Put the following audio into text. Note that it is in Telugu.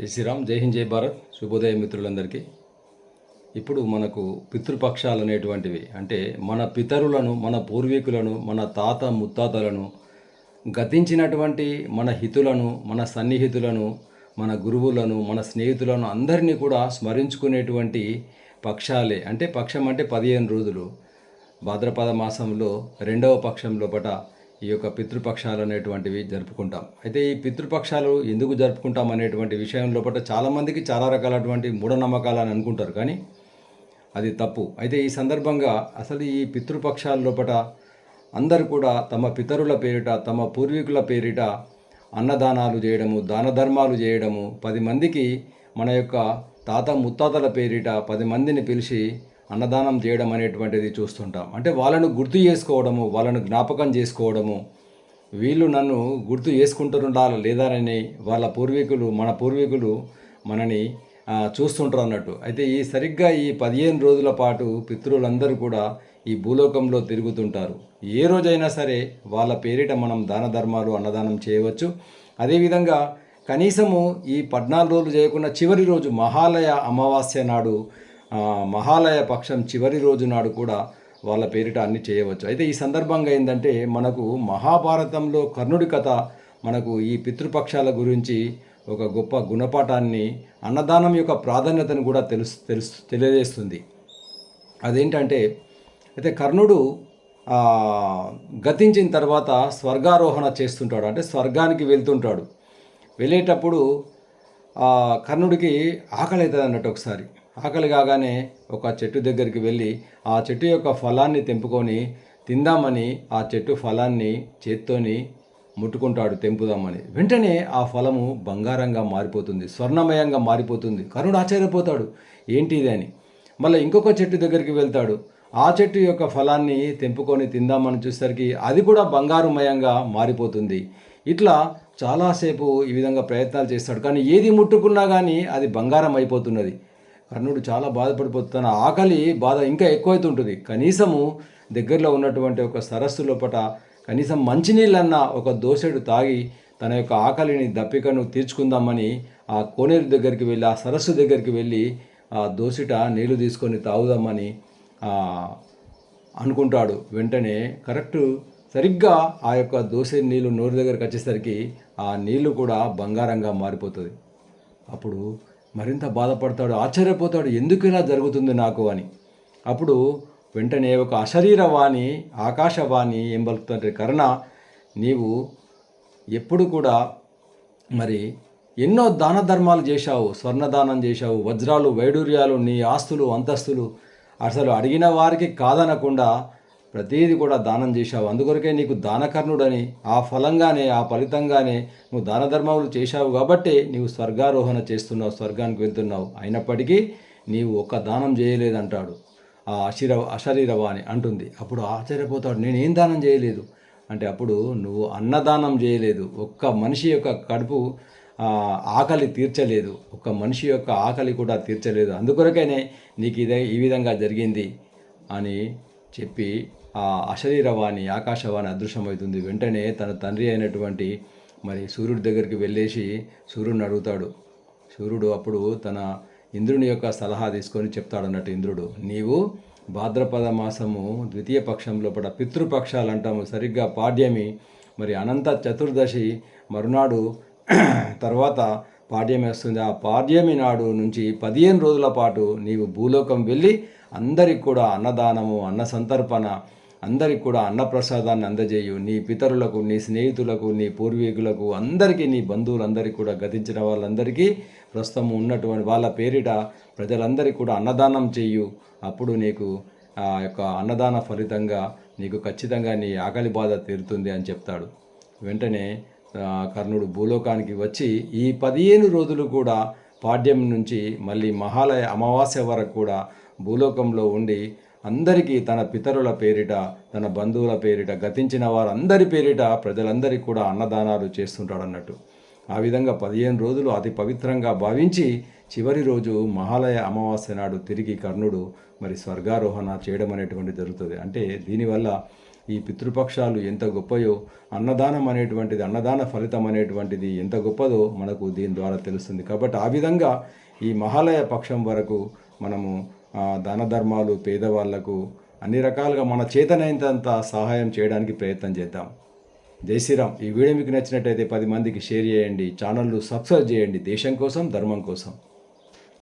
జై శ్రీరామ్ జై హింద్ జై భారత్. శుభోదయ మిత్రులందరికీ. ఇప్పుడు మనకు పితృపక్షాలు అనేటువంటివి. అంటే మన పితరులను మన పూర్వీకులను మన తాత ముత్తాతలను గతించినటువంటి మన హితులను మన సన్నిహితులను మన గురువులను మన స్నేహితులను అందరినీ కూడా స్మరించుకునేటువంటి పక్షాలే. అంటే పక్షం అంటే పదిహేను రోజులు. భాద్రపద మాసంలో రెండవ పక్షం లోపట ఈ యొక్క పితృపక్షాలు అనేటువంటివి జరుపుకుంటాం. అయితే ఈ పితృపక్షాలు ఎందుకు జరుపుకుంటాం అనేటువంటి విషయం లోపల చాలామందికి చాలా రకాలటువంటి మూఢనమ్మకాలు అని అనుకుంటారు. కానీ అది తప్పు. అయితే ఈ సందర్భంగా అసలు ఈ పితృపక్షాల లోపల అందరూ కూడా తమ పితరుల పేరిట తమ పూర్వీకుల పేరిట అన్నదానాలు చేయడము దాన ధర్మాలు చేయడము పది మందికి మన యొక్క తాత ముత్తాతల పేరిట పది మందిని పిలిచి అన్నదానం చేయడం అనేటువంటిది చూస్తుంటాం. అంటే వాళ్ళను గుర్తు చేసుకోవడము వాళ్ళను జ్ఞాపకం చేసుకోవడము. వీళ్ళు నన్ను గుర్తు చేసుకుంటుండాలి లేదానని వాళ్ళ పూర్వీకులు మన పూర్వీకులు మనని చూస్తుంటారు అన్నట్టు. అయితే ఈ సరిగ్గా ఈ పదిహేను రోజుల పాటు పితృలందరూ కూడా ఈ భూలోకంలో తిరుగుతుంటారు. ఏ రోజైనా సరే వాళ్ళ పేరిట మనం దాన ధర్మాలు అన్నదానం చేయవచ్చు. అదేవిధంగా కనీసము ఈ పద్నాలుగు రోజులు చేయకుండా చివరి రోజు మహాలయ అమావాస్య నాడు మహాలయ పక్షం చివరి రోజు నాడు కూడా వాళ్ళ పేరిట అన్ని చేయవచ్చు. అయితే ఈ సందర్భంగా ఏంటంటే మనకు మహాభారతంలో కర్ణుడి కథ మనకు ఈ పితృపక్షాల గురించి ఒక గొప్ప గుణపాఠాన్ని అన్నదానం యొక్క ప్రాధాన్యతను కూడా తెలుసు తెలుసు తెలియజేస్తుంది. అదేంటంటే అయితే కర్ణుడు గతించిన తర్వాత స్వర్గారోహణ చేస్తుంటాడు. అంటే స్వర్గానికి వెళ్తుంటాడు. వెళ్ళేటప్పుడు కర్ణుడికి ఆకలి అవుతుంది అన్నట్టు ఒకసారి. ఆకలి కాగానే ఒక చెట్టు దగ్గరికి వెళ్ళి ఆ చెట్టు యొక్క ఫలాన్ని తెంపుకొని తిందామని ఆ చెట్టు ఫలాన్ని చేత్తోని ముట్టుకుంటాడు తెంపుదామని. వెంటనే ఆ ఫలము బంగారంగా మారిపోతుంది స్వర్ణమయంగా మారిపోతుంది కరుణ ఆశ్చర్యపోతాడు. ఏంటి ఇది అని. మళ్ళీ ఇంకొక చెట్టు దగ్గరికి వెళ్తాడు. ఆ చెట్టు యొక్క ఫలాన్ని తెంపుకొని తిందామని చూసేసరికి అది కూడా బంగారుమయంగా మారిపోతుంది. ఇట్లా చాలాసేపు ఈ విధంగా ప్రయత్నాలు చేస్తాడు. కానీ ఏది ముట్టుకున్నా కానీ అది బంగారం అయిపోతున్నది కర్ణుడు చాలా బాధపడిపోతున్న ఆకలి బాధ ఇంకా ఎక్కువైతుంటుంది. కనీసము దగ్గరలో ఉన్నటువంటి ఒక సరస్సు లోపట కనీసం మంచినీళ్ళన్న ఒక దోసెడు తాగి తన యొక్క ఆకలిని దప్పికను తీర్చుకుందామని ఆ కోనేరు దగ్గరికి వెళ్ళి ఆ సరస్సు దగ్గరికి వెళ్ళి ఆ దోసిట నీళ్ళు తీసుకొని తాగుదామని అనుకుంటాడు. వెంటనే కరెక్ట్ సరిగ్గా ఆ యొక్క దోసె నీళ్ళు నోరు దగ్గరికి వచ్చేసరికి ఆ నీళ్ళు కూడా బంగారంగా మారిపోతుంది. అప్పుడు మరింత బాధపడతాడు ఆశ్చర్యపోతాడు ఎందుకు ఇలా జరుగుతుంది నాకు అని. అప్పుడు వెంటనే ఒక అశరీరవాణి ఆకాశవాణి ఏం పలుకుతుంటే కర్ణ నీవు ఎప్పుడు కూడా మరి ఎన్నో దాన ధర్మాలు చేశావు స్వర్ణదానం చేశావు వజ్రాలు వైడూర్యాలు నీ ఆస్తులు అంతస్తులు అసలు అడిగిన వారికి కాదనకుండా ప్రతీది కూడా దానం చేశావు. అందుకొరకే నీకు దానకర్ణుడని ఆ ఫలంగానే ఆ ఫలితంగానే నువ్వు దాన ధర్మములు చేశావు కాబట్టే నీవు స్వర్గారోహణ చేస్తున్నావు స్వర్గానికి వెళ్తున్నావు. అయినప్పటికీ నీవు ఒక్క దానం చేయలేదంటాడు. ఆ అశిర అశరీరవాణి అంటుంది. అప్పుడు ఆశ్చర్యపోతాడు. నేను ఏం దానం చేయలేదు? అంటే అప్పుడు నువ్వు అన్నదానం చేయలేదు. ఒక్క మనిషి యొక్క కడుపు ఆకలి తీర్చలేదు. ఒక్క మనిషి యొక్క ఆకలి కూడా తీర్చలేదు. అందుకొరకనే నీకు ఇదే ఈ విధంగా జరిగింది అని చెప్పి ఆ అశరీరవాణి ఆకాశవాణి అదృశ్యమవుతుంది. వెంటనే తన తండ్రి అయినటువంటి మరి సూర్యుడి దగ్గరికి వెళ్ళేసి సూర్యుడిని అడుగుతాడు. సూర్యుడు అప్పుడు తన ఇంద్రుని యొక్క సలహా తీసుకొని చెప్తాడు అన్నట్టు ఇంద్రుడు నీవు భాద్రపద మాసము ద్వితీయ పక్షం లోపల పితృపక్షాలు అంటాము సరిగ్గా పాడ్యమి మరి అనంత చతుర్దశి మరునాడు తర్వాత పాడ్యమి వస్తుంది. ఆ పాడ్యమి నాడు నుంచి పదిహేను రోజుల పాటు నీవు భూలోకం వెళ్ళి అందరికి కూడా అన్నదానము అన్న సంతర్పణ అందరికి కూడా అన్నప్రసాదాన్ని అందజేయు. నీ పితరులకు నీ స్నేహితులకు నీ పూర్వీకులకు అందరికీ నీ బంధువులందరికీ కూడా గతించిన వాళ్ళందరికీ ప్రస్తుతం ఉన్నటువంటి వాళ్ళ పేరిట ప్రజలందరికీ కూడా అన్నదానం చేయు. అప్పుడు నీకు ఆ యొక్క అన్నదాన ఫలితంగా నీకు ఖచ్చితంగా నీ ఆకలి బాధ తీరుతుంది అని చెప్తాడు. వెంటనే కర్ణుడు భూలోకానికి వచ్చి ఈ పదిహేను రోజులు కూడా పాడ్యం నుంచి మళ్ళీ మహాలయ అమావాస్య వరకు కూడా భూలోకంలో ఉండి అందరికీ తన పితరుల పేరిట తన బంధువుల పేరిట గతించిన వారందరి పేరిట ప్రజలందరికీ కూడా అన్నదానాలు చేస్తుంటాడు అన్నట్టు ఆ విధంగా పదిహేను రోజులు అతి పవిత్రంగా భావించి చివరి రోజు మహాలయ అమావాస్య నాడు తిరిగి కర్ణుడు మరి స్వర్గారోహణ చేయడం అనేటువంటి జరుగుతుంది. అంటే దీనివల్ల ఈ పితృపక్షాలు ఎంత గొప్పయో అన్నదానం అనేటువంటిది అన్నదాన ఫలితం అనేటువంటిది ఎంత గొప్పదో మనకు దీని ద్వారా తెలుస్తుంది. కాబట్టి ఆ విధంగా ఈ మహాలయ పక్షం వరకు మనము దాన ధర్మాలు పేదవాళ్ళకు అన్ని రకాలుగా మన చేతనైనంత సహాయం చేయడానికి ప్రయత్నం చేద్దాం. జై శ్రీరామ్. ఈ వీడియో మీకు నచ్చినట్టయితే పది మందికి షేర్ చేయండి ఛానళ్ళు సబ్స్క్రైబ్ చేయండి. దేశం కోసం ధర్మం కోసం.